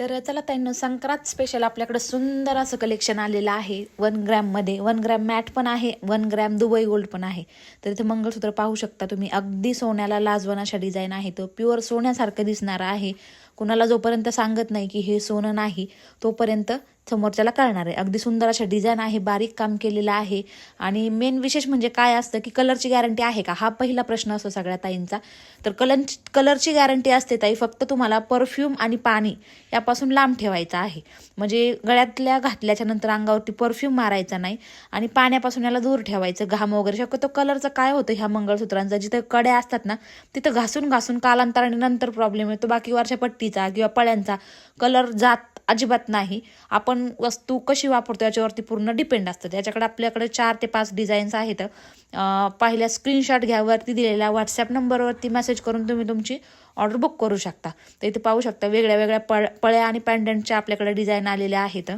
तर चला त्यांना संक्रांत स्पेशल आपल्याकडे सुंदर असं कलेक्शन आलेलं आहे. वन ग्रॅममध्ये वन ग्रॅम मॅट पण आहे. वन ग्रॅम दुबई गोल्ड पण आहे. तर इथे मंगळसूत्र पाहू शकता तुम्ही. अगदी सोन्याला लाजवान अशा डिझाईन आहे. तो प्युअर सोन्यासारखं दिसणारा आहे. कुणाला जोपर्यंत सांगत नाही की हे सोनं नाही तोपर्यंत समोरच्याला कळणार आहे. अगदी सुंदर अशा डिझाईन आहे बारीक काम केलेलं आहे. आणि मेन विशेष म्हणजे काय असतं की कलरची गॅरंटी आहे का? हा पहिला प्रश्न असतो सगळ्या ताईंचा. तर कलर कलरची गॅरंटी असते ताई फक्त तुम्हाला परफ्यूम आणि पाणी यापासून लांब ठेवायचं आहे. म्हणजे गळ्यातल्या घातल्याच्या नंतर अंगावरती परफ्यूम मारायचा नाही आणि पाण्यापासून याला दूर ठेवायचं. घाम वगैरे शक्यतो कलरचं काय होतं ह्या मंगळसूत्रांचा? जिथं कड्या असतात ना तिथं घासून घासून कालांतराने नंतर प्रॉब्लेम येतो. बाकी वरच्या पट्टीचा किंवा पळ्यांचा कलर जात अजिबात नाही. आपण वस्तू कशी वापरतो याच्यावरती पूर्ण डिपेंड असतं. त्याच्याकडे आपल्याकडे चार ते पाच डिझाईन्स आहेत. पहिल्या पाहिल्या स्क्रीनशॉट घ्या वरती दिलेल्या व्हॉट्सअप नंबरवरती मेसेज करून तुम्ही तुमची ऑर्डर बुक करू शकता. तर इथे पाहू शकता वेगळ्या वेगळ्या पळ पळ्या आणि पॅन्डंटच्या आपल्याकडे डिझाईन आलेल्या आहेत.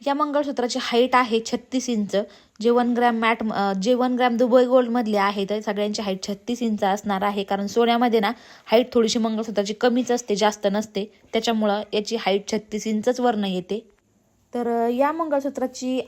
या मंगळसूत्राची हाईट आहे छत्तीस इंच. जे वन ग्रॅम मॅट जे वन ग्रॅम दुबई गोल्डमधले आहेत सगळ्यांची हाईट छत्तीस इंच असणार आहे. कारण सोन्यामध्ये ना हाईट थोडीशी मंगळसूत्राची कमीच असते जास्त नसते. त्याच्यामुळं याची हाईट छत्तीस इंचच वरनं येते. तर या मंगळसूत्राची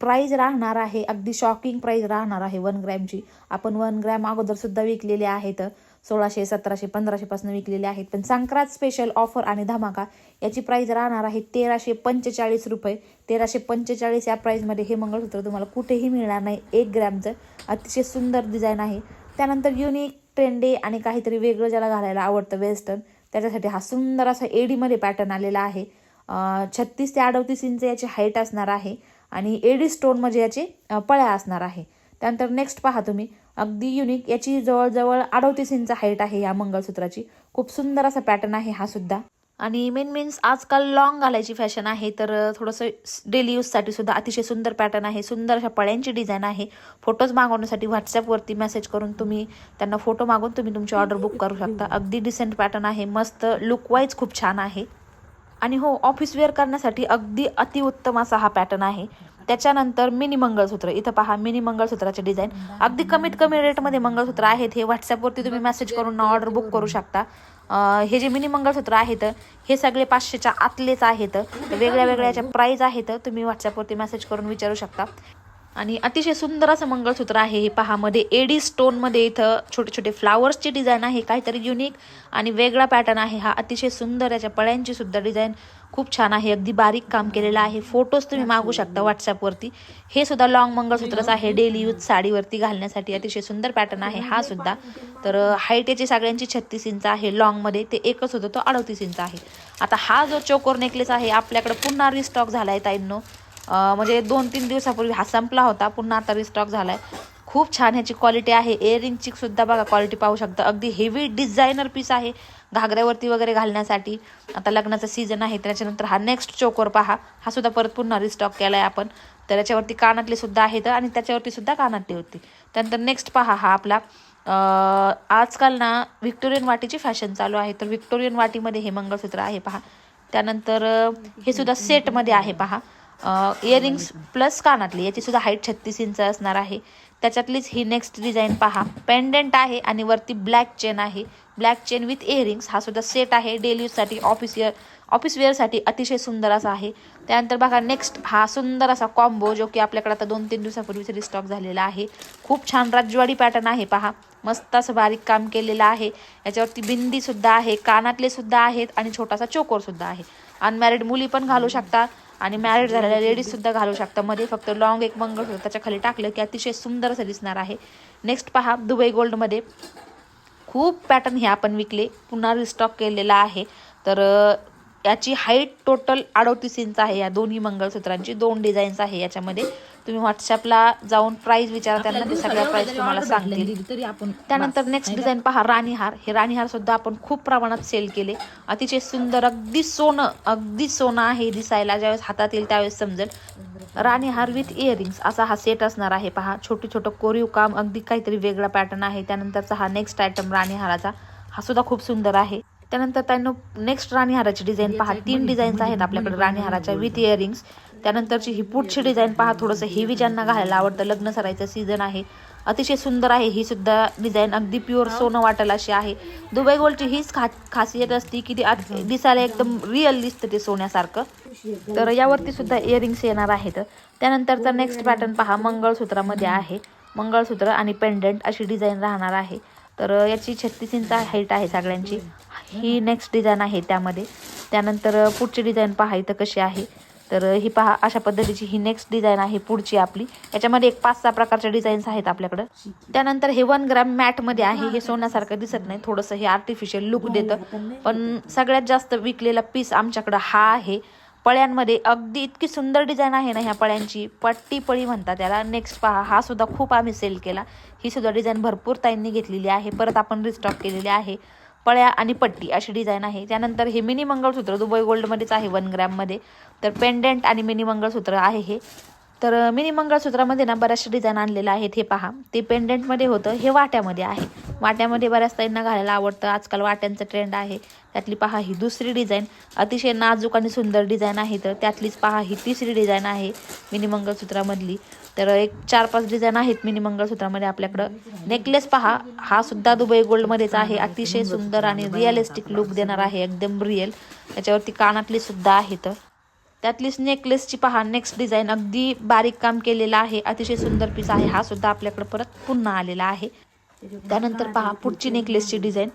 प्राईज राहणार आहे अगदी शॉकिंग प्राईज राहणार आहे वन ग्रॅमची आपण वन ग्रॅम अगोदरसुद्धा विकलेले आहेत. सोळाशे सतराशे पंधराशेपासून विकलेले आहेत. पण संक्रांत स्पेशल ऑफर आणि धमाका याची प्राईज राहणार आहे तेराशे पंचेचाळीस रुपये. तेराशे पंचेचाळीस या प्राईजमध्ये हे मंगळसूत्र तुम्हाला कुठेही मिळणार नाही. एक ग्रॅमचं अतिशय सुंदर डिझाईन आहे. त्यानंतर युनिक ट्रेंडे आणि काहीतरी वेगळं ज्याला घालायला आवडतं वेस्टर्न त्याच्यासाठी हा सुंदर असा एडीमध्ये पॅटर्न आलेला आहे. छत्तीस ते अडतीस इंच याची हाईट असणार आहे आणि एडी स्टोनमध्ये याची पळ्या असणार आहे. त्यानंतर नेक्स्ट पहा तुम्ही. अगदी युनिक याची जवळजवळ अडतीस इंच हाईट आहे या मंगळसूत्राची. खूप सुंदर असा पॅटर्न आहे हा सुद्धा. आणि मेन मीन्स आजकाल लॉंग घालायची फॅशन आहे तर थोडंसं डेली यूजसाठी सुद्धा अतिशय सुंदर पॅटर्न आहे सुंदर अशा पळ्यांची डिझाईन आहे. फोटोज मागवण्यासाठी व्हॉट्सअपवरती मेसेज करून तुम्ही त्यांना फोटो मागून तुम्ही तुमची ऑर्डर बुक करू शकता. अगदी डिसेंट पॅटर्न आहे मस्त लुकवाईज खूप छान आहे. आणि हो ऑफिस वेअर करण्यासाठी अगदी अतिउत्तम असा हा पॅटर्न आहे. त्याच्यानंतर मिनी मंगळसूत्र. इथं पहा मिनी मंगळसूत्राचे डिझाईन अगदी कमीत कमी रेटमध्ये मंगळसूत्र आहेत हे व्हॉट्सअपवरती तुम्ही मेसेज करून ऑर्डर बुक करू शकता. हे जे मिनी मंगळसूत्र आहेत हे सगळे पाचशेच्या आतलेच आहेत. वेगळ्या वेगळ्या याच्या प्राईज आहेत तुम्ही व्हॉट्सअपवरती मेसेज करून विचारू शकता. आणि अतिशय सुंदर असं मंगळसूत्र आहे. हे पहा मध्ये एडी स्टोनमध्ये इथं छोटे छोटे फ्लावर्सची डिझाईन आहे. काहीतरी युनिक आणि वेगळा पॅटर्न आहे. हा अतिशय सुंदर याच्या पळ्यांची सुद्धा डिझाईन खूप छान आहे. अगदी बारीक काम केलेलं आहे. फोटोज तुम्ही मागू शकता व्हॉट्सअपवरती हे सुद्धा लॉंग मंगळसूत्रच आहे. डेली यूज साडीवरती घालण्यासाठी अतिशय सुंदर पॅटर्न आहे. हा सुद्धा. तर हाईट याची सगळ्यांची छत्तीस इंच आहे. लॉंगमध्ये ते एकच होतं. तो अडतीस इंच आहे. आता हा जो चोकोर नेकलेस आहे आपल्याकडे पुन्हा रिस्टॉक झाला आहे ताईंनो. म्हणजे दोन तीन दिवसापूर्वी हा संपला होता. पुन्हा आता रिस्टॉक झालाय. खूप छान ह्याची क्वालिटी आहे. इयरिंगची सुद्धा बघा क्वालिटी पाहू शकता. अगदी हेवी डिझायनर पीस आहे. घागऱ्यावरती वगैरे घालण्यासाठी. आता लग्नाचा सीझन आहे. त्याच्यानंतर हा नेक्स्ट चोकोर पहा. हा सुद्धा परत पुन्हा रिस्टॉक केला आहे आपण. तर याच्यावरती कानातले सुद्धा आहेत आणि त्याच्यावरती सुद्धा कानातली होती. त्यानंतर नेक्स्ट पहा हा आपला. आजकाल ना व्हिक्टोरियन वाटीची फॅशन चालू आहे. तर व्हिक्टोरियन वाटीमध्ये हे मंगळसूत्र आहे पहा. त्यानंतर हे सुद्धा सेटमध्ये आहे पहा. इयरिंग्स प्लस कानातली. याची सुद्धा हाईट छत्तीस इंच असणार आहे. त्याच्यातलीच ही नेक्स्ट डिझाईन पहा. पेंडंट आहे आणि वरती ब्लॅक चेन आहे. ब्लॅक चेन विथ इयरिंग्स हा सुद्धा सेट आहे. डेली यूजसाठी ऑफिस इयर ऑफिस वेअरसाठी अतिशय सुंदर असा आहे. त्यानंतर बघा नेक्स्ट हा सुंदर असा कॉम्बो जो की आपल्याकडे आता दोन तीन दिवसापूर्वीच रिस्टॉक झालेला आहे. खूप छान राजवाडी पॅटर्न आहे पहा. मस्त असं बारीक काम केलेलं आहे. याच्यावरती बिंदी सुद्धा आहे. कानातले सुद्धा आहेत आणि छोटासा चोकोर सुद्धा आहे. अनमॅरिड मुली पण घालू शकता. आणि मॅरिड झालेल्या लेडीज सुद्धा घालू शकता. मध्ये फक्त लॉंग एक मंगळसूत्र त्याच्याखाली टाकलं की अतिशय सुंदर असं दिसणार आहे. नेक्स्ट पहा दुबई गोल्डमध्ये खूप पॅटर्न हे आपण विकले. पुन्हा रिस्टॉक केलेला आहे. तर याची हाईट टोटल अडतीस इंच आहे. या दोन्ही मंगळसूत्रांची दोन डिझाईन्स आहे याच्यामध्ये. तुम्ही व्हॉट्सअपला जाऊन प्राईस विचारा त्यांना ते सगळ्या प्राईस तुम्हाला सांगतील. त्यानंतर नेक्स्ट डिझाईन पहा राणीहार. हे राणीहार सुद्धा आपण खूप प्रमाणात सेल केले. अतिशय सुंदर अगदी सोनं अगदी सोनं आहे दिसायला. ज्यावेळेस हातात येईल त्यावेळेस समजेल. राणीहार विथ इयरिंग्स असा हा सेट असणार आहे पहा. छोटे छोटं कोरीव काम अगदी काहीतरी वेगळा पॅटर्न आहे. त्यानंतरचा हा नेक्स्ट आयटम राणीहाराचा. हा सुद्धा खूप सुंदर आहे. त्यानंतर त्यांना नेक्स्ट राणीहाराची डिझाईन पहा. तीन डिझाईन्स आहेत आपल्याकडे राणीहाराच्या विथ इयरिंग्स त्यानंतरची ही पुढची डिझाईन पहा. थोडंसं हेवी ज्यांना घालायला आवडतं लग्न सरायचं सीझन आहे. अतिशय सुंदर आहे. ही सुद्धा डिझाईन अगदी प्युअर सोनं वाटेल अशी आहे. दुबई गोल्डची हीच खा खासियत असते की ती दिसायला एकदम रिअल दिसतं ते सोन्यासारखं. तर यावरती सुद्धा इयरिंग्स येणार आहेत. त्यानंतरचा नेक्स्ट पॅटर्न पहा. मंगळसूत्रामध्ये आहे. मंगळसूत्र आणि पेंडंट अशी डिझाईन राहणार आहे. तर याची छत्तीस इंच हाईट आहे सगळ्यांची. ही नेक्स्ट डिझाईन आहे त्यामध्ये. त्यानंतर पुढची डिझाईन पहा इथं कशी आहे. तर ही पहा अशा पद्धतीची ही नेक्स्ट डिझाईन आहे पुढची आपली. याच्यामध्ये एक पाच सहा प्रकारच्या डिझाईन्स आहेत आपल्याकडं. त्यानंतर हे वन ग्रॅम मॅटमध्ये आहे. हे सोन्यासारखं दिसत नाही. थोडंसं हे आर्टिफिशियल लुक देतं. पण सगळ्यात जास्त विकलेला पीस आमच्याकडं हा आहे. पळ्यांमध्ये अगदी इतकी सुंदर डिझाईन आहे ना ह्या पळ्यांची. पट्टी पळी म्हणतात त्याला. नेक्स्ट पहा हा सुद्धा खूप आम्ही सेल केला. ही सुद्धा डिझाईन भरपूर ताईंनी घेतलेली आहे. परत आपण रिस्टॉक केलेली आहे. पळ्या आणि पट्टी अशी डिझाईन आहे. त्यानंतर हे मिनी मंगळसूत्र दुबई गोल्डमध्येच आहे वन ग्रॅममध्ये तर पेंडेंट आणि मिनी मंगळसूत्र आहे हे. तर मिनी मंगळसूत्रामध्ये ना बऱ्याचशा डिझाईन आणलेल्या आहेत हे पहा. ते पेंडंटमध्ये होतं हे वाट्यामध्ये आहे. वाट्यामध्ये बऱ्याच ताईंना घालायला आवडतं. आजकाल वाट्यांचं ट्रेंड आहे. त्यातली पहा ही दुसरी डिझाईन अतिशय नाजूक आणि सुंदर डिझाईन आहे तर त्यातलीच पहा ही तिसरी डिझाईन आहे मिनी मंगळसूत्रामधली. तर एक चार पाच डिझाईन आहेत मिनी मंगळसूत्रामध्ये आपल्याकडं. नेकलेस पहा हा सुद्धा दुबई गोल्डमध्येच आहे. अतिशय सुंदर आणि रिअलिस्टिक लुक देणार आहे. एकदम रिअल त्याच्यावरती कानातली सुद्धा आहेत. त्यातलीच नेकलेसची पहा नेक्स्ट डिझाईन अगदी बारीक काम केलेलं आहे अतिशय सुंदर पीस आहे हा सुद्धा आपल्याकडे परत पुन्हा आलेला आहे. त्यानंतर पहा पुढची नेकलेसची डिझाईन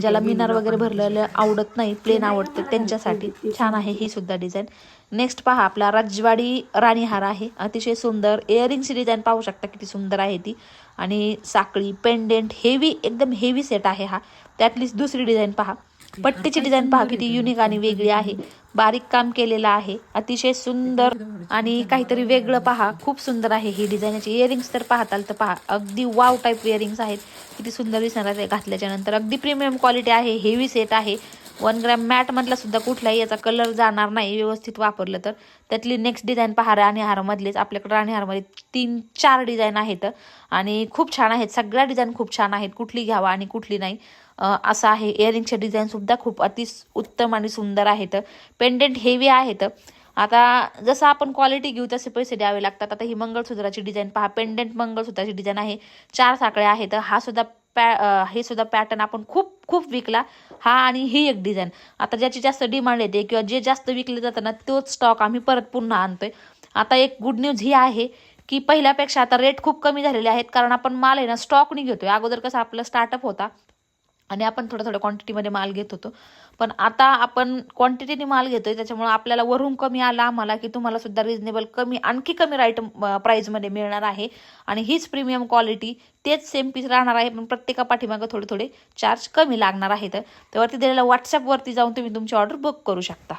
ज्याला मिनार वगैरे भरलेलं आवडत नाही प्लेन आवडते त्यांच्यासाठी छान आहे ही सुद्धा डिझाईन नेक्स्ट पहा आपला राजवाडी राणीहार आहे अतिशय सुंदर इयरिंगची डिझाईन पाहू शकता किती सुंदर आहे ती. आणि साखळी पेंडेंट हेवी एकदम हेवी सेट आहे हा. त्यातलीच दुसरी डिझाईन पहा पट्टीची डिझाईन पहा किती युनिक आणि वेगळी आहे. बारीक काम केलेलं आहे. अतिशय सुंदर आणि काहीतरी वेगळं पहा. खूप सुंदर आहे ही डिझाईनची इयरिंग्स तर पाहताल तर पहा अगदी वाव टाईप इयरिंग्स आहेत. किती सुंदर दिसणार आहे घातल्याच्या नंतर. अगदी प्रीमियम क्वालिटी आहे हेवी सेट आहे. वन ग्रॅम मॅट मधला सुद्धा कुठलाही याचा कलर जाणार नाही व्यवस्थित वापरलं तर. त्यातली नेक्स्ट डिझाईन पहा राणीहारमधलेच आपल्याकडे राणीहारमध्ये तीन चार डिझाईन आहेत. आणि खूप छान आहेत. सगळ्या डिझाईन खूप छान आहेत. कुठली घ्यावा आणि कुठली नाही. असं आहे. इयरिंगचे डिझाईनसुद्धा खूप अति उत्तम आणि सुंदर आहेत. पेंडेंट हेवी आहेत. आता जसं आपण क्वालिटी घेऊ तसे पैसे द्यावे लागतात. आता ही मंगळसूत्राची डिझाईन पहा. पेंडेंट मंगळसूत्राची डिझाईन आहे. चार साखळ्या आहेत. हा सुद्धा पॅ हे सुद्धा पॅटर्न आपण खूप खूप विकला. हा आणि ही एक डिझाईन आता ज्याची जास्त डिमांड येते किंवा जे जास्त विकले जातं ना तोच स्टॉक आम्ही परत पुन्हा आणतोय. आता एक गुड न्यूज ही आहे की पहिल्यापेक्षा आता रेट खूप कमी झालेले आहेत. कारण आपण माल आहे ना स्टॉकनी घेतोय. अगोदर कसं आपलं स्टार्टअप होता. आणि आपण थोडं थोड्या क्वांटिटीमध्ये माल घेत होतो. पण आता आपण क्वांटिटीने माल घेतोय त्याच्यामुळे आपल्याला वरून कमी आला आम्हाला की तुम्हाला सुद्धा रिजनेबल कमी आणखी कमी राईट प्राईजमध्ये मिळणार आहे. आणि हीच प्रीमियम क्वालिटी तेच सेम पीस राहणार आहे पण प्रत्येका पाठीमागं थोडे थोडे चार्ज कमी लागणार आहेत त्यावरती दिलेल्या व्हॉट्सअपवरती जाऊन तुम्ही तुमची ऑर्डर बुक करू शकता.